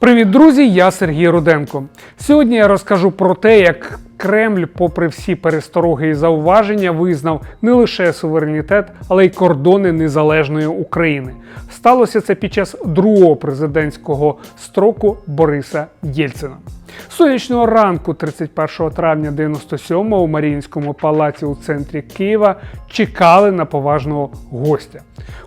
Привіт, друзі! Я Сергій Руденко. Сьогодні я розкажу про те, як Кремль, попри всі перестороги і зауваження, визнав не лише суверенітет, але й кордони незалежної України. Сталося це під час другого президентського строку Бориса Єльцина. Сонячного ранку, 31 травня 97-го, у Маріїнському палаці у центрі Києва чекали на поважного гостя.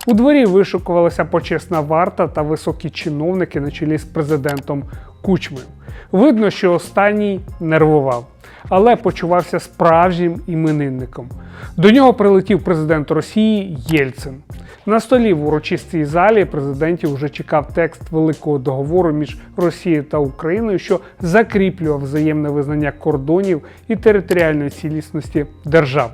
У дворі вишукувалася почесна варта та високі чиновники на чолі з президентом Кучмою. Видно, що останній нервував, але почувався справжнім іменинником. До нього прилетів президент Росії Єльцин. На столі в урочистій залі президентів вже чекав текст великого договору між Росією та Україною, що закріплював взаємне визнання кордонів і територіальної цілісності держав.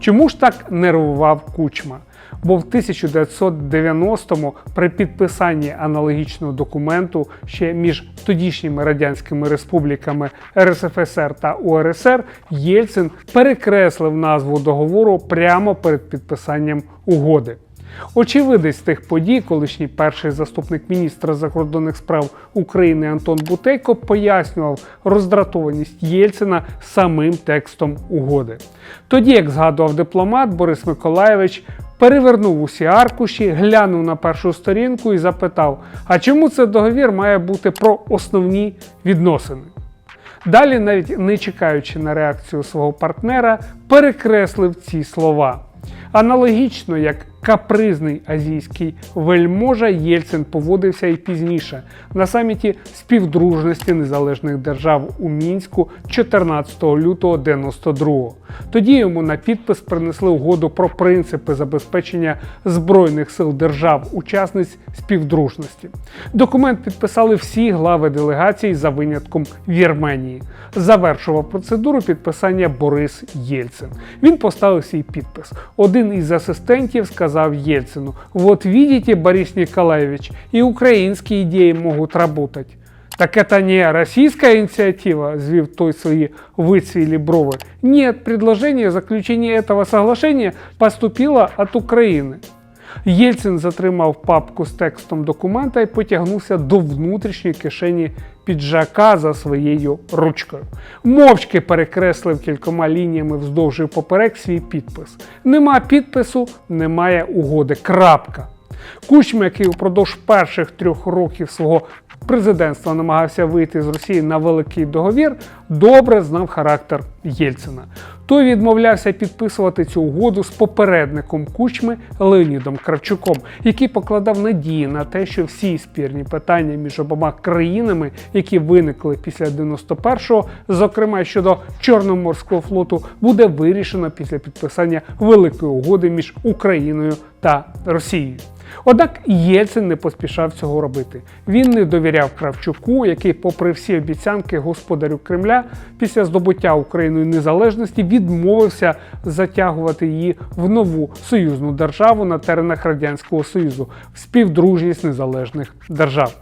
Чому ж так нервував Кучма? Бо в 1990-му при підписанні аналогічного документу ще між тодішніми радянськими республіками РСФСР та УРСР Єльцин перекреслив назву договору прямо перед підписанням угоди. Очевидець тих подій, колишній перший заступник міністра закордонних справ України Антон Бутейко пояснював роздратованість Єльцина самим текстом угоди. Тоді, як згадував дипломат Борис Миколаєвич, перевернув усі аркуші, глянув на першу сторінку і запитав: а чому цей договір має бути про основні відносини? Далі, навіть не чекаючи на реакцію свого партнера, перекреслив ці слова. Аналогічно як капризний азійський вельможа Єльцин поводився і пізніше на саміті співдружності незалежних держав у мінську 14 лютого 92 Тоді йому на підпис принесли угоду про принципи забезпечення збройних сил держав-учасниць співдружності. Документ підписали всі глави делегацій за винятком Вірменії. Завершував процедуру підписання Борис Єльцин. Він поставив свій підпис. Один із асистентів сказав Єльцину: «Вот видите, Борис Николаевич, и украинские идеи могут работать». Так это не российская инициатива, звів той свої вицвілі брови. Нет, предложение о заключении этого соглашения поступило от України. Єльцин затримав папку з текстом документа і потягнувся до внутрішньої кишені піджака за своєю ручкою. Мовчки перекреслив кількома лініями вздовж і поперек свій підпис. Нема підпису, немає угоди. Крапка. Кучма, який упродовж перших трьох років свого президентства намагався вийти з Росії на великий договір, добре знав характер Єльцина. Той відмовлявся підписувати цю угоду з попередником Кучми Леонідом Кравчуком, який покладав надії на те, що всі спірні питання між обома країнами, які виникли після 91-го, зокрема щодо Чорноморського флоту, буде вирішено після підписання великої угоди між Україною та Росією. Однак Єльцин не поспішав цього робити. Він не довіряв Кравчуку, який, попри всі обіцянки господарю Кремля, після здобуття Україною незалежності відмовився затягувати її в нову союзну державу на теренах Радянського Союзу в співдружність незалежних держав.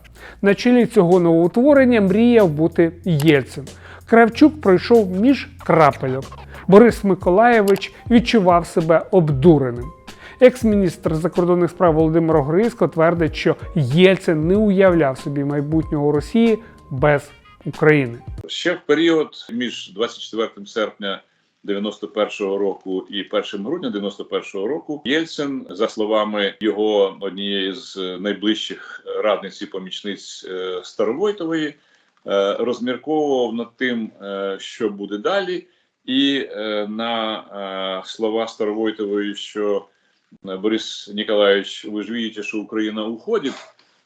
На чолі цього новоутворення мріяв бути Єльцин. Кравчук пройшов між крапельок. Борис Миколаєвич відчував себе обдуреним. Екс-міністр закордонних справ Володимир Грицько твердить, що Єльцин не уявляв собі майбутнього Росії без України. Ще в період між 24 серпня 91-го року і 1 грудня 91-го року Єльцин, за словами його однієї з найближчих радниць і помічниць е, Старовойтової, е, розмірковував над тим, е, що буде далі, і на слова Старовойтової, що Борис Николаевич, ви ж видите, що Україна уходить.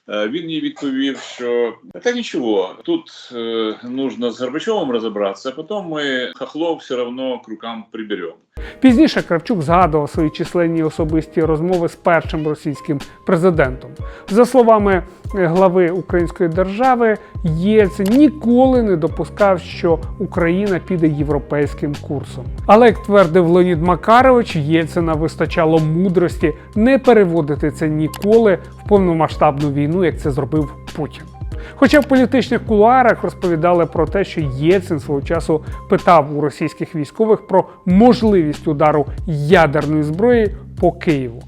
Е, Він їй відповів, що та нічого, тут е, нужно з Горбачовим розібратися, а потім ми хохлов все одно к рукам приберемо. Пізніше Кравчук згадував свої численні особисті розмови з першим російським президентом. За словами глави Української держави, Єльцин ніколи не допускав, що Україна піде європейським курсом. Але як твердив Леонід Макарович, Єльцина вистачало мудрості не переводити це ніколи в повномасштабну війну, як це зробив Путін. Хоча в політичних кулуарах розповідали про те, що Єльцин свого часу питав у російських військових про можливість удару ядерної зброї по Києву.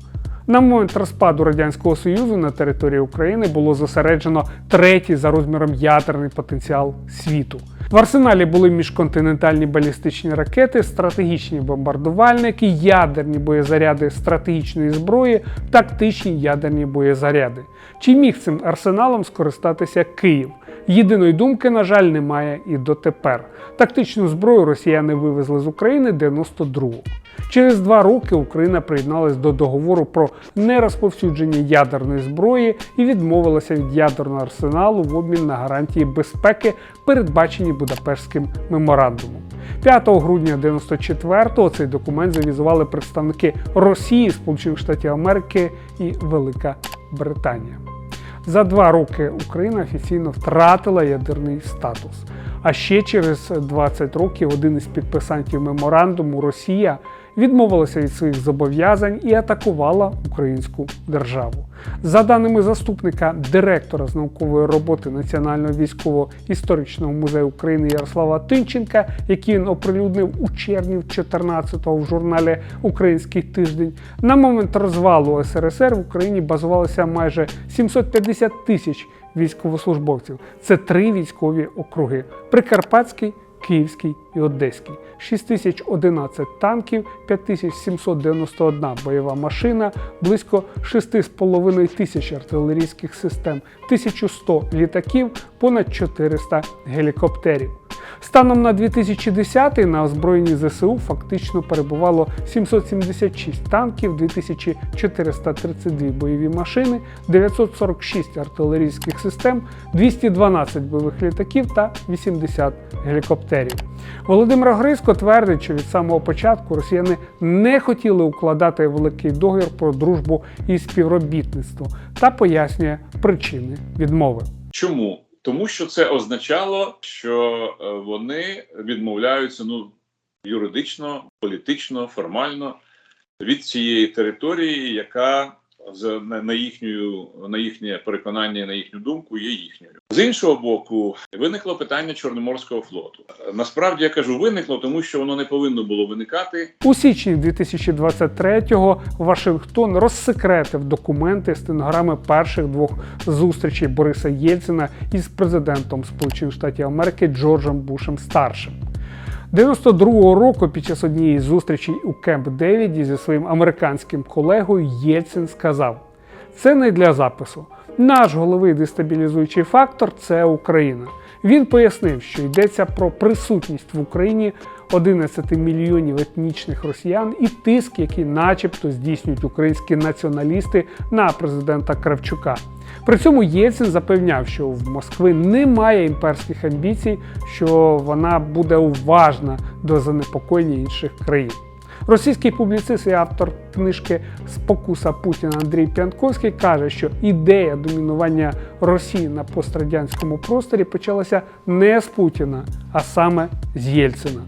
На момент розпаду радянського союзу на території України було зосереджено третій за розміром ядерний потенціал світу. В арсеналі були міжконтинентальні балістичні ракети, стратегічні бомбардувальники, ядерні боєзаряди стратегічної зброї, тактичні ядерні боєзаряди. Чи міг цим арсеналом скористатися Київ? Єдиної думки, на жаль, немає і дотепер. Тактичну зброю росіяни вивезли з України 92-го. Через два роки Україна приєдналась до договору про нерозповсюдження ядерної зброї і відмовилася від ядерного арсеналу в обмін на гарантії безпеки, передбачені Будапештським меморандумом. 5 грудня 94-го цей документ завізували представники Росії, Сполучених Штатів Америки і Велика Британія. За два роки Україна офіційно втратила ядерний статус. А ще через 20 років один із підписантів меморандуму Росія відмовилася від своїх зобов'язань і атакувала українську державу. За даними заступника директора з наукової роботи Національного військово-історичного музею України Ярослава Тинченка, який він оприлюднив у червні 14-го в журналі Український тиждень, на момент розвалу СРСР в Україні базувалося майже 750 тисяч військовослужбовців. Це три військові округи: Прикарпатський, Київський і Одеський, 6011 танків, 5791 бойова машина, близько 6,5 тисяч артилерійських систем, 1100 літаків, понад 400 гелікоптерів. Станом на 2010 на озброєнні ЗСУ фактично перебувало 776 танків, 2432 бойові машини, 946 артилерійських систем, 212 бойових літаків та 80 гелікоптерів. Володимир Грицько твердить, що від самого початку росіяни не хотіли укладати великий договір про дружбу і співробітництво та пояснює причини відмови. Чому? Тому що це означало, що е, вони відмовляються ну юридично, політично, формально від цієї території, яка на, їхню на їхнє переконання, на їхню думку, є їхньою. З іншого боку, виникло питання Чорноморського флоту. Насправді я кажу, виникло, тому що воно не повинно було виникати. У січні 2023-го Вашингтон розсекретив документи стенограми перших двох зустрічей Бориса Єльцина із президентом Сполучених Штатів Америки Джорджем Бушем старшим. 92-го року під час однієї з зустрічей у Кемп Девіді зі своїм американським колегою Єльцин сказав: це не для запису. Наш головний дестабілізуючий фактор це Україна. Він пояснив, що йдеться про присутність в Україні 11 мільйонів етнічних росіян і тиск, який, начебто, здійснюють українські націоналісти на президента Кравчука. При цьому Єльцин запевняв, що в Москви немає імперських амбіцій, що вона буде уважна до занепокоєння інших країн. Російський публіцист і автор книжки Спокуса Путіна Андрій П'янковський каже, що ідея домінування Росії на пострадянському просторі почалася не з Путіна, а саме з Єльцина.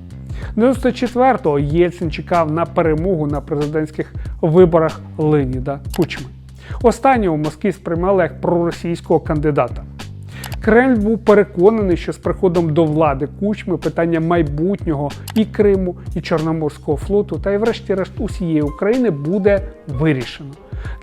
94-го Єльцин чекав на перемогу на президентських виборах Леніда Кучми. Останнього Москві сприймали як проросійського кандидата. Кремль був переконаний, що з приходом до влади кучми питання майбутнього і Криму, і Чорноморського флоту, та й врешті-решт усієї України буде вирішено.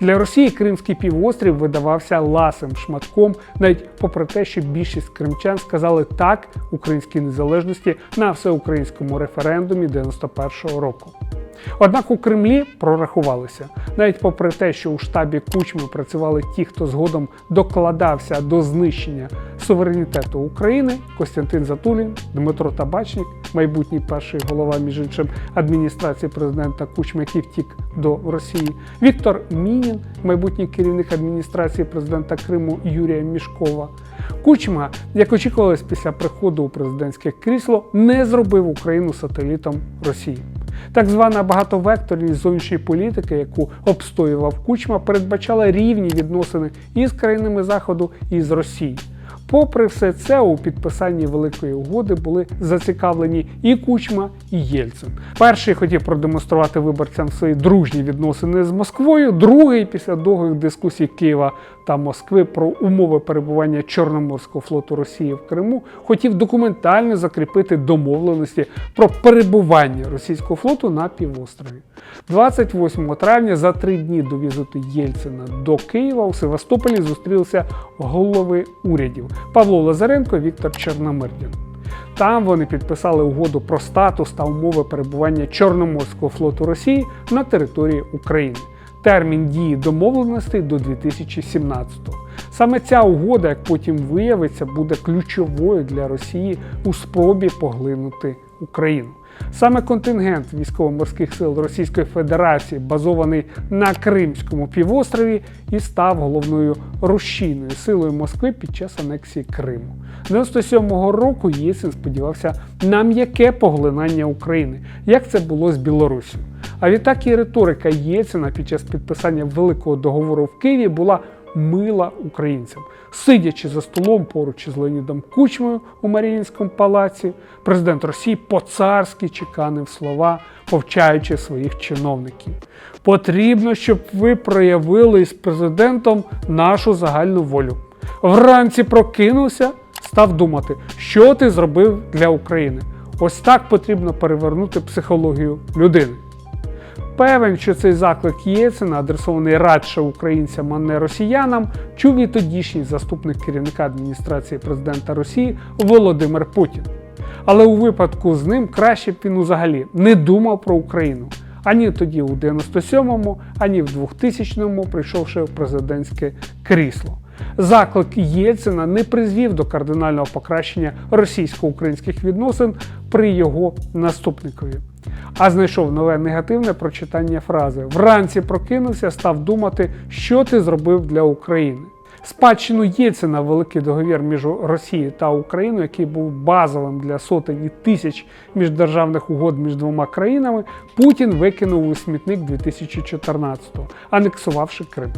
Для Росії Кримський півострів видавався ласим шматком, навіть попри те, що більшість кримчан сказали так українській незалежності на всеукраїнському референдумі 91-го року. Однак у Кремлі прорахувалися, навіть попри те, що у штабі Кучми працювали ті, хто згодом докладався до знищення суверенітету України, Костянтин Затулін, Дмитро Табачник, майбутній перший голова, між іншим, адміністрації президента Кучми, який втік до Росії, Віктор Мінін, майбутній керівник адміністрації президента Криму Юрія Мішкова. Кучма, як очікувалось після приходу у президентське крісло, не зробив Україну сателітом Росії. Так звана багатовекторність зовнішньої політики, яку обстоював Кучма, передбачала рівні відносини і з країнами Заходу, і з Росією. Попри все це, у підписанні великої угоди були зацікавлені і Кучма, і Єльцин. Перший хотів продемонструвати виборцям свої дружні відносини з Москвою. Другий, після довгих дискусій Києва та Москви про умови перебування Чорноморського флоту Росії в Криму, хотів документально закріпити домовленості про перебування російського флоту на півострові. 28 травня, за три дні до візиту Єльцина до Києва, у Севастополі зустрілися голови урядів Павло Лазаренко і Віктор Чорномирдін. Там вони підписали угоду про статус та умови перебування Чорноморського флоту Росії на території України. Термін дії домовленостей до 2017-го. Саме ця угода, як потім виявиться, буде ключовою для Росії у спробі поглинути Україну. Саме контингент військово-морських сил Російської Федерації, базований на Кримському півострові, і став головною рушійною силою Москви під час анексії Криму. 97-го року Єсен сподівався на м'яке поглинання України, як це було з Білоруссю. А відтак і риторика Єльцина під час підписання великого договору в Києві була мила українцям. Сидячи за столом поруч із Леонідом Кучмою у Маріїнському палаці, президент Росії по-царськи чеканив слова, повчаючи своїх чиновників. Потрібно, щоб ви проявили із президентом нашу загальну волю. Вранці прокинувся, став думати, що ти зробив для України. Ось так потрібно перевернути психологію людини. Певен, що цей заклик Єльцина, адресований радше українцям, а не росіянам, чув і тодішній заступник керівника адміністрації президента Росії Володимир Путін. Але у випадку з ним краще б він взагалі не думав про Україну. Ані тоді, у 97-му, ані в 2000-му, прийшовши в президентське крісло. Заклик Єльцина не призвів до кардинального покращення російсько-українських відносин при його наступникові, а знайшов нове негативне прочитання фрази Вранці прокинувся, став думати, що ти зробив для України. Спадщину Єльцина великий договір між Росією та Україною, який був базовим для сотень і тисяч міждержавних угод між двома країнами, Путін викинув у смітник 2014-го, анексувавши Крим.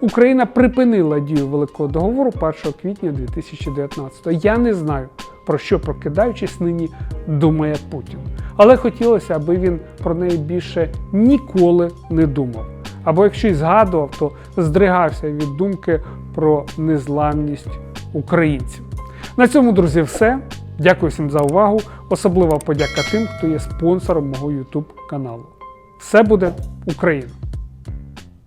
Україна припинила дію великого договору 1 квітня 2019-го. Я не знаю, про що прокидаючись нині думає Путін. Але хотілося, аби він про неї більше ніколи не думав. Або якщо й згадував, то здригався від думки про незламність українців. На цьому, друзі, все. Дякую всім за увагу. Особлива подяка тим, хто є спонсором мого YouTube каналу. Все буде Україна!